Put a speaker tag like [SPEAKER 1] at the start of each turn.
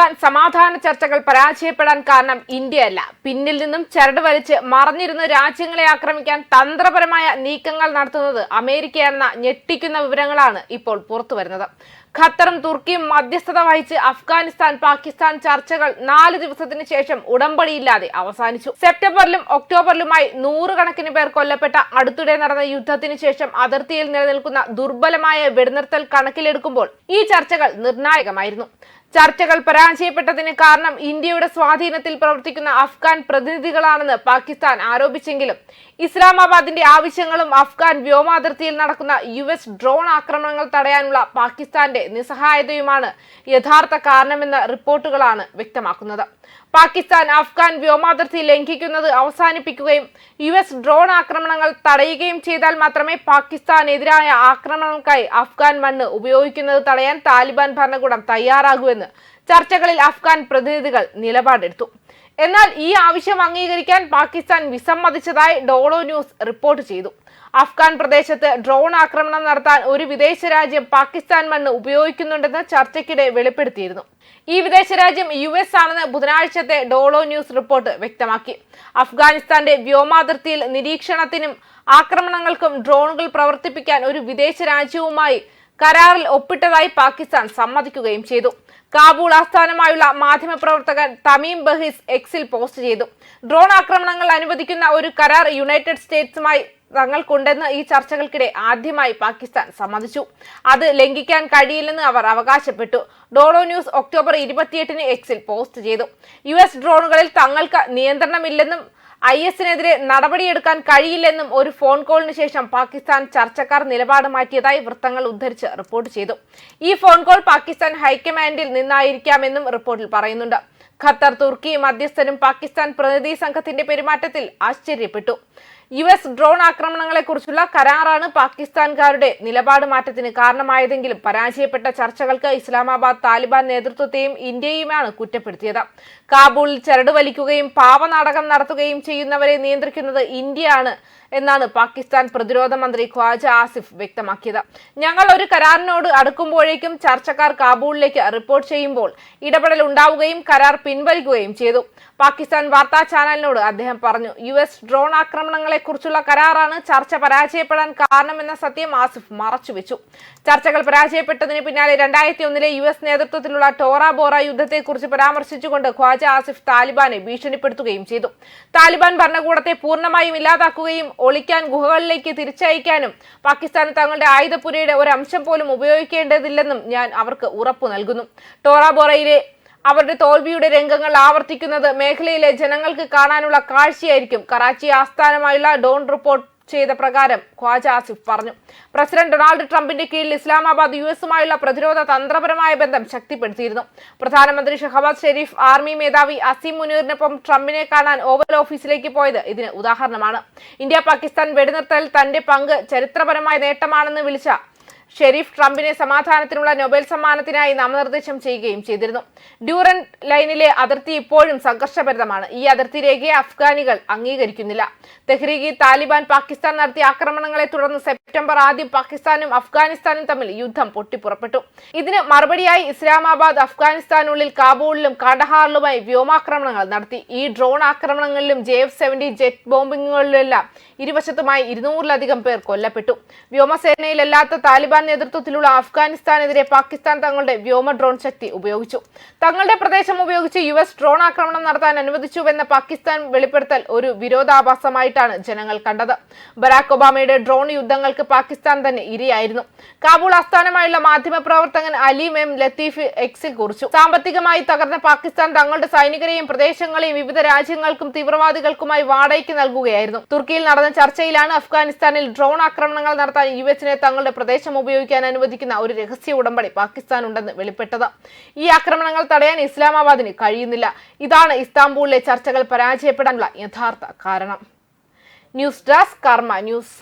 [SPEAKER 1] അഫ്ഗാൻ സമാധാന ചർച്ചകൾ പരാജയപ്പെടാൻ കാരണം ഇന്ത്യയല്ല. പിന്നിൽ നിന്നും ചരട് വലിച്ച് മറഞ്ഞിരുന്ന് രാജ്യങ്ങളെ ആക്രമിക്കാൻ തന്ത്രപരമായ നീക്കങ്ങൾ നടത്തുന്നത് അമേരിക്കയാണെന്ന ഞെട്ടിക്കുന്ന വിവരങ്ങളാണ് ഇപ്പോൾ പുറത്തുവരുന്നത്. ഖത്തറും തുർക്കിയും മധ്യസ്ഥത വഹിച്ച് അഫ്ഗാനിസ്ഥാൻ പാകിസ്ഥാൻ ചർച്ചകൾ നാല് ദിവസത്തിന് ശേഷം ഉടമ്പടിയില്ലാതെ അവസാനിച്ചു. സെപ്റ്റംബറിലും ഒക്ടോബറിലുമായി നൂറുകണക്കിന് പേർ കൊല്ലപ്പെട്ട അടുത്തിടെ നടന്ന യുദ്ധത്തിന് ശേഷം അതിർത്തിയിൽ നിലനിൽക്കുന്ന ദുർബലമായ വെടിനിർത്തൽ കണക്കിലെടുക്കുമ്പോൾ ഈ ചർച്ചകൾ നിർണായകമായിരുന്നു. ചർച്ചകൾ പരാജയപ്പെട്ടതിന് കാരണം ഇന്ത്യയുടെ സ്വാധീനത്തിൽ പ്രവർത്തിക്കുന്ന അഫ്ഗാൻ പ്രതിനിധികളാണെന്ന് പാകിസ്ഥാൻ ആരോപിച്ചെങ്കിലും ഇസ്ലാമാബാദിന്റെ ആവശ്യങ്ങളും അഫ്ഗാൻ വ്യോമാതിർത്തിയിൽ നടക്കുന്ന യു ഡ്രോൺ ആക്രമണങ്ങൾ തടയാനുള്ള പാകിസ്ഥാന്റെ നിസ്സഹായതയുമാണ് യഥാർത്ഥ കാരണമെന്ന റിപ്പോർട്ടുകളാണ് വ്യക്തമാക്കുന്നത്. പാകിസ്ഥാൻ അഫ്ഗാൻ വ്യോമാതിർത്തി ലംഘിക്കുന്നത് അവസാനിപ്പിക്കുകയും യു എസ് ഡ്രോൺ ആക്രമണങ്ങൾ തടയുകയും ചെയ്താൽ മാത്രമേ പാകിസ്ഥാനെതിരായ ആക്രമണങ്ങൾക്കായി അഫ്ഗാൻ മണ്ണ് ഉപയോഗിക്കുന്നത് തടയാൻ താലിബാൻ ഭരണകൂടം തയ്യാറാകൂ എന്ന് ചർച്ചകളിൽ അഫ്ഗാൻ പ്രതിനിധികൾ നിലപാടെടുത്തു. എന്നാൽ ഈ ആവശ്യം അംഗീകരിക്കാൻ പാകിസ്ഥാൻ വിസമ്മതിച്ചതായി ഡോളോ ന്യൂസ് റിപ്പോർട്ട് ചെയ്തു. അഫ്ഗാൻ പ്രദേശത്ത് ഡ്രോൺ ആക്രമണം നടത്താൻ ഒരു വിദേശ രാജ്യം പാകിസ്ഥാൻ മണ്ണ് ഉപയോഗിക്കുന്നുണ്ടെന്ന് ചർച്ചയ്ക്കിടെ വെളിപ്പെടുത്തിയിരുന്നു. ഈ വിദേശ രാജ്യം യു എസ് ആണെന്ന് ബുധനാഴ്ചത്തെ ഡോളോ ന്യൂസ് റിപ്പോർട്ട് വ്യക്തമാക്കി. അഫ്ഗാനിസ്ഥാന്റെ വ്യോമാതിർത്തിയിൽ നിരീക്ഷണത്തിനും ആക്രമണങ്ങൾക്കും ഡ്രോണുകൾ പ്രവർത്തിപ്പിക്കാൻ ഒരു വിദേശ രാജ്യവുമായി കരാറിൽ ഒപ്പിട്ടതായി പാകിസ്ഥാൻ സമ്മതിക്കുകയും ചെയ്തു. കാബൂൾ ആസ്ഥാനമായുള്ള മാധ്യമപ്രവർത്തകൻ തമീം ബഹീസ് എക്സിൽ പോസ്റ്റ് ചെയ്തു. ഡ്രോൺ ആക്രമണങ്ങൾ അനുവദിക്കുന്ന ഒരു കരാർ യുണൈറ്റഡ് സ്റ്റേറ്റ്സുമായി തങ്ങൾക്കുണ്ടെന്ന് ഈ ചർച്ചകൾക്കിടെ ആദ്യമായി പാകിസ്ഥാൻ സമ്മതിച്ചു. അത് ലംഘിക്കാൻ കഴിയില്ലെന്ന് അവർ അവകാശപ്പെട്ടു. ഡോളോ ന്യൂസ് ഒക്ടോബർ ഇരുപത്തിയെട്ടിന് എക്സിൽ പോസ്റ്റ് ചെയ്തു. യു എസ് ഡ്രോണുകളിൽ തങ്ങൾക്ക് നിയന്ത്രണമില്ലെന്നും ഐ എസിനെതിരെ നടപടിയെടുക്കാൻ കഴിയില്ലെന്നും ഒരു ഫോൺ കോളിന് ശേഷം പാകിസ്ഥാൻ ചർച്ചക്കാർ നിലപാട് മാറ്റിയതായി വൃത്തങ്ങൾ ഉദ്ധരിച്ച് റിപ്പോർട്ട് ചെയ്തു. ഈ ഫോൺ കോൾ പാകിസ്ഥാൻ ഹൈക്കമാൻഡിൽ നിന്നായിരിക്കാമെന്നും റിപ്പോർട്ടിൽ പറയുന്നുണ്ട്. ഖത്തർ തുർക്കി മധ്യസ്ഥനും പാകിസ്ഥാൻ പ്രതിനിധി സംഘത്തിന്റെ പെരുമാറ്റത്തിൽ ആശ്ചര്യപ്പെട്ടു. യു എസ് ഡ്രോൺ ആക്രമണങ്ങളെക്കുറിച്ചുള്ള കരാറാണ് പാകിസ്ഥാൻകാരുടെ നിലപാട് മാറ്റത്തിന് കാരണമായതെങ്കിലും പരാജയപ്പെട്ട ചർച്ചകൾക്ക് ഇസ്ലാമാബാദ് താലിബാൻ നേതൃത്വത്തെയും ഇന്ത്യയുമാണ് കുറ്റപ്പെടുത്തിയത്. കാബൂളിൽ ചരട് വലിക്കുകയും പാവനാടകം നടത്തുകയും ചെയ്യുന്നവരെ നിയന്ത്രിക്കുന്നത് ഇന്ത്യയാണ് എന്നാണ് പാകിസ്ഥാൻ പ്രതിരോധ മന്ത്രി ഖ്വാജ ആസിഫ് വ്യക്തമാക്കിയത്. ഞങ്ങൾ ഒരു കരാറിനോട് അടുക്കുമ്പോഴേക്കും ചർച്ചക്കാർ കാബൂളിലേക്ക് റിപ്പോർട്ട് ചെയ്യുമ്പോൾ ഇടപെടൽ ഉണ്ടാവുകയും കരാർ പിൻവലിക്കുകയും ചെയ്തു. പാകിസ്ഥാൻ വാർത്താ ചാനലിനോട് അദ്ദേഹം പറഞ്ഞു യു ഡ്രോൺ ആക്രമണങ്ങളെക്കുറിച്ചുള്ള കരാറാണ്. ചർച്ച പരാജയപ്പെടാൻ കാരണമെന്ന സത്യം ആസിഫ് മറച്ചുവെച്ചു. ചർച്ചകൾ പരാജയപ്പെട്ടതിന് പിന്നാലെ രണ്ടായിരത്തി ഒന്നിലെ യു എസ് നേതൃത്വത്തിലുള്ള ടോറ ബോറ യുദ്ധത്തെക്കുറിച്ച് പരാമർശിച്ചുകൊണ്ട് ഖ്വാജ ആസിഫ് താലിബാനെ ഭീഷണിപ്പെടുത്തുകയും ചെയ്തു. താലിബാൻ ഭരണകൂടത്തെ പൂർണമായും ഇല്ലാതാക്കുകയും ഒളിക്കാൻ ഗുഹകളിലേക്ക് തിരിച്ചയക്കാനും പാകിസ്ഥാൻ തങ്ങളുടെ ആയുധപുരയുടെ ഒരു അംശം പോലും ഉപയോഗിക്കേണ്ടതില്ലെന്നും ഞാൻ അവർക്ക് ഉറപ്പു നൽകുന്നു. ടോറ ബോറയിലെ അവരുടെ തോൽവിയുടെ രംഗങ്ങൾ ആവർത്തിക്കുന്നത് മേഖലയിലെ ജനങ്ങൾക്ക് കാണാനുള്ള കാഴ്ചയായിരിക്കും. കറാച്ചി ആസ്ഥാനമായുള്ള ഡോൺ റിപ്പോർട്ട് ചെയ്ത പ്രകാരം ഖ്വാജ ആസിഫ് പറഞ്ഞു. പ്രസിഡന്റ് ഡൊണാൾഡ് ട്രംപിന്റെ കീഴിൽ ഇസ്ലാമാബാദ് യു എസുമായുള്ള പ്രതിരോധ തന്ത്രപരമായ ബന്ധം ശക്തിപ്പെടുത്തിയിരുന്നു. പ്രധാനമന്ത്രി ഷഹബാസ് ഷെരീഫ് ആർമി മേധാവി അസീം മുനീറിനൊപ്പം ട്രംപിനെ കാണാൻ ഓവൽ ഓഫീസിലേക്ക് പോയത് ഇതിന് ഉദാഹരണമാണ്. ഇന്ത്യ പാകിസ്ഥാൻ വെടിനിർത്തൽ തന്റെ പങ്ക് ചരിത്രപരമായ നേട്ടമാണെന്ന് വിളിച്ച ഷെരീഫ് ട്രംപിനെ സമാധാനത്തിനുള്ള നൊബേൽ സമ്മാനത്തിനായി നാമനിർദ്ദേശം ചെയ്യുകയും ചെയ്തിരുന്നു. ഡ്യൂറൻ ലൈനിലെ അതിർത്തി ഇപ്പോഴും സംഘർഷഭരിതമാണ്. ഈ അതിർത്തി രേഖയെ അഫ്ഗാനികൾ അംഗീകരിക്കുന്നില്ല. തെഹ്രീഗി താലിബാൻ പാകിസ്ഥാൻ നടത്തിയ ആക്രമണങ്ങളെ തുടർന്ന് സെപ്റ്റംബർ ആദ്യം പാകിസ്ഥാനും അഫ്ഗാനിസ്ഥാനും തമ്മിൽ യുദ്ധം പൊട്ടിപ്പുറപ്പെട്ടു. ഇതിന് മറുപടിയായി ഇസ്ലാമാബാദ് അഫ്ഗാനിസ്ഥാനുള്ളിൽ കാബൂളിലും കാണ്ടഹാറിലുമായി വ്യോമാക്രമണങ്ങൾ നടത്തി. ഈ ഡ്രോൺ ആക്രമണങ്ങളിലും ജെ എഫ് സെവന്റി ജെറ്റ് ബോംബിങ്ങുകളിലെല്ലാം ഇരുവശത്തുമായി ഇരുന്നൂറിലധികം പേർ കൊല്ലപ്പെട്ടു. വ്യോമസേനയിലല്ലാത്ത താലിബാൻ നേതൃത്വത്തിലുള്ള അഫ്ഗാനിസ്ഥാനെതിരെ പാകിസ്ഥാൻ തങ്ങളുടെ വ്യോമ ഡ്രോൺ ശക്തി ഉപയോഗിച്ചു. തങ്ങളുടെ പ്രദേശം ഉപയോഗിച്ച് യു എസ് ഡ്രോൺ ആക്രമണം നടത്താൻ അനുവദിച്ചുവെന്ന പാകിസ്ഥാൻ വെളിപ്പെടുത്തൽ ഒരു വിരോധാഭാസമായിട്ടാണ് ജനങ്ങൾ കണ്ടത്. ബരാക് ഒബാമയുടെ ഡ്രോൺ യുദ്ധങ്ങൾക്ക് പാകിസ്ഥാൻ തന്നെ ഇരയായിരുന്നു. കാബൂൾ ആസ്ഥാനമായുള്ള മാധ്യമപ്രവർത്തകൻ അലീം എം ലത്തീഫ് എക്സിൽ കുറിച്ചു. സാമ്പത്തികമായി തകർന്ന പാകിസ്ഥാൻ തങ്ങളുടെ സൈനികരെയും പ്രദേശങ്ങളെയും വിവിധ രാജ്യങ്ങൾക്കും തീവ്രവാദികൾക്കുമായി വാടകയ്ക്ക് നൽകുകയായിരുന്നു. തുർക്കിയിൽ നടന്ന ചർച്ചയിലാണ് അഫ്ഗാനിസ്ഥാനിൽ ഡ്രോൺ ആക്രമണങ്ങൾ നടത്താൻ യു എസിനെ തങ്ങളുടെ പ്രദേശം ഉപയോഗിക്കാൻ അനുവദിക്കുന്ന ഒരു രഹസ്യ ഉടമ്പടി പാകിസ്ഥാൻ ഉണ്ടെന്ന് വെളിപ്പെട്ടത്. ഈ ആക്രമണങ്ങൾ തടയാൻ ഇസ്ലാമാബാദിന് കഴിയുന്നില്ല. ഇതാണ് ഇസ്താംബൂളിലെ ചർച്ചകൾ പരാജയപ്പെടാനുള്ള യഥാർത്ഥ കാരണം. News desk Karma news.